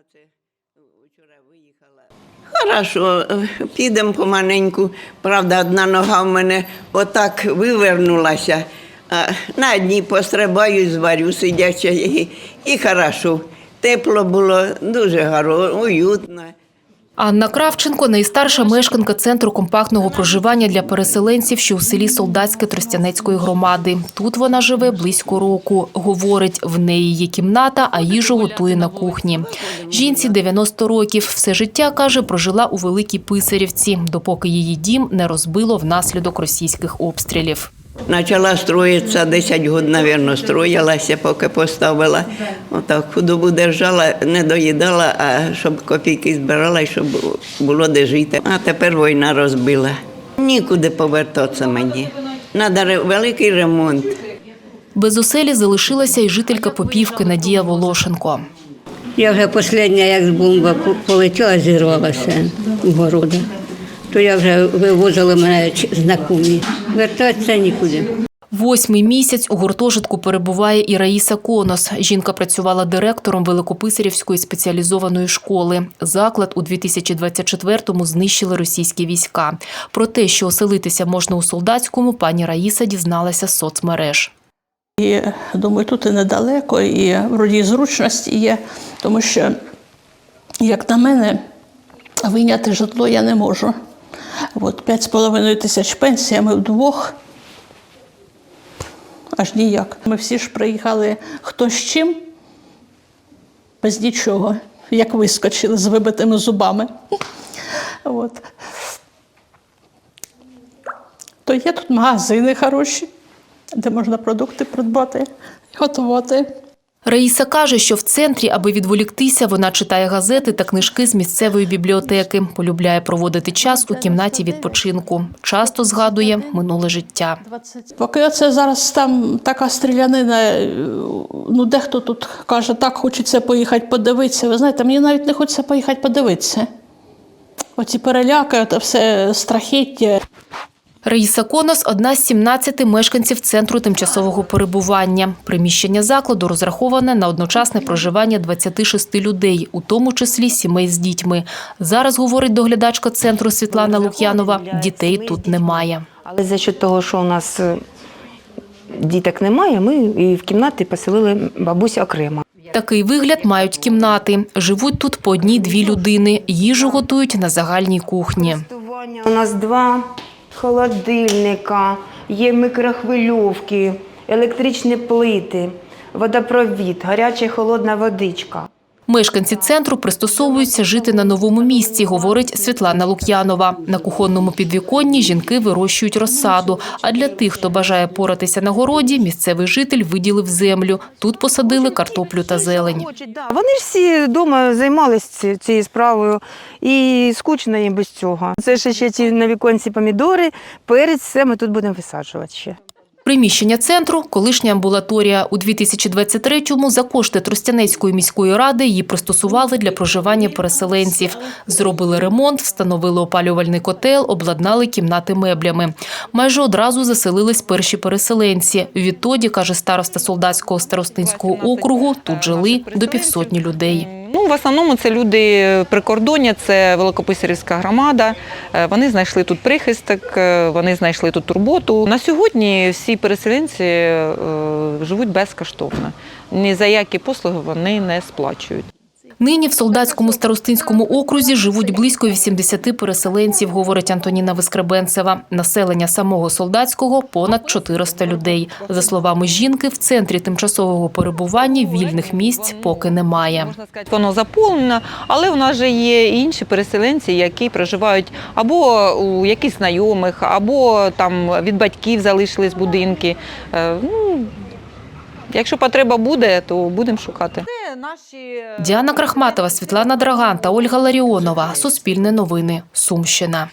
Вчора виїхала. Хорошо, е, підемо помаленьку. Правда, одна нога в мене отак вивернулася. На дні пострибаю, зварю сидячи, і, і хорошо. Тепло було, дуже гарно, уютно. Анна Кравченко – найстарша мешканка центру компактного проживання для переселенців, що у селі Солдатське Тростянецької громади. Тут вона живе близько року. Говорить, в неї є кімната, а їжу готує на кухні. Жінці 90 років. Все життя, каже, прожила у Великій Писарівці, допоки її дім не розбило внаслідок російських обстрілів. Почала строїтися 10 років, мабуть, строїлася, поки поставила. Отак худобу держала, не доїдала, а щоб копійки збирала, і щоб було де жити. А тепер війна розбила. Нікуди повертатися мені. Треба великий ремонт. Без оселі залишилася й жителька Попівки Надія Волошенко. Я вже остання, як з бомба полетіла, зірвалася в города. То я вже вивозила мене знакомі. Вертатися нікуди. Восьмий місяць у гуртожитку перебуває і Раїса Конос. Жінка працювала директором Великописарівської спеціалізованої школи. Заклад у 2024-му знищили російські війська. Про те, що оселитися можна у солдатському, пані Раїса дізналася з соцмереж. І думаю, тут і недалеко, і вроді зручності є, тому що, як на мене, вийняти житло я не можу. От 5,5 тисяч пенсія, ми вдвох. Аж ніяк. Ми всі ж приїхали хто з чим, без нічого, як вискочили з вибитими зубами. От. То є тут магазини хороші, де можна продукти придбати, готувати. Раїса каже, що в центрі, аби відволіктися, вона читає газети та книжки з місцевої бібліотеки. Полюбляє проводити час у кімнаті відпочинку. Часто згадує минуле життя. Поки оце зараз там така стрілянина, е, ну дехто тут каже, так хочеться поїхати подивитися. Ви знаєте, мені навіть не хочеться поїхати подивитися. Оці переляки, це все страхіття. Раїса Конос – одна з 17 мешканців центру тимчасового перебування. Приміщення закладу розраховане на одночасне проживання 26 людей, у тому числі сімей з дітьми. Зараз, говорить доглядачка центру Світлана Лук'янова, дітей тут немає. Але за счет того, що у нас е, діток немає, ми і в кімнаті поселили бабуся окремо. Такий вигляд мають кімнати. Живуть тут по одній-дві людини. Їжу готують на загальній кухні. У нас два холодильника, є микрохвильовки, електричні плити, водопровід, гаряча і холодна водичка. Мешканці центру пристосовуються жити на новому місці, говорить Світлана Лук'янова. На кухонному підвіконні жінки вирощують розсаду. А для тих, хто бажає поратися на городі, місцевий житель виділив землю. Тут посадили картоплю та зелень. Вони ж всі вдома займалися цією справою і скучно їм без цього. Це ще, ці на віконці помідори, перець, все ми тут будемо висаджувати ще. Приміщення центру – колишня амбулаторія. У 2023-му за кошти Тростянецької міської ради її пристосували для проживання переселенців. Зробили ремонт, встановили опалювальний котел, обладнали кімнати меблями. Майже одразу заселились перші переселенці. Відтоді, каже староста Солдатського старостинського округу, тут жили до півсотні людей. Ну, в основному це люди прикордоння, це Великописарівська громада. Е, Вони знайшли тут прихисток, е, вони знайшли тут турботу. На сьогодні всі переселенці е, живуть безкоштовно. Ні за які послуги вони не сплачують. Нині в Солдатському старостинському окрузі живуть близько 80 переселенців, говорить Антоніна Вискребенцева. Населення самого Солдатського – понад 400 людей. За словами жінки, в центрі тимчасового перебування вільних місць поки немає. Воно заповнено, але у нас же є інші переселенці, які проживають або у якихось знайомих, або там від батьків залишились будинки. Е, Ну, якщо потреба буде, то будемо шукати. Діана Крахматова, Світлана Драган та Ольга Ларіонова. Суспільне новини. Сумщина.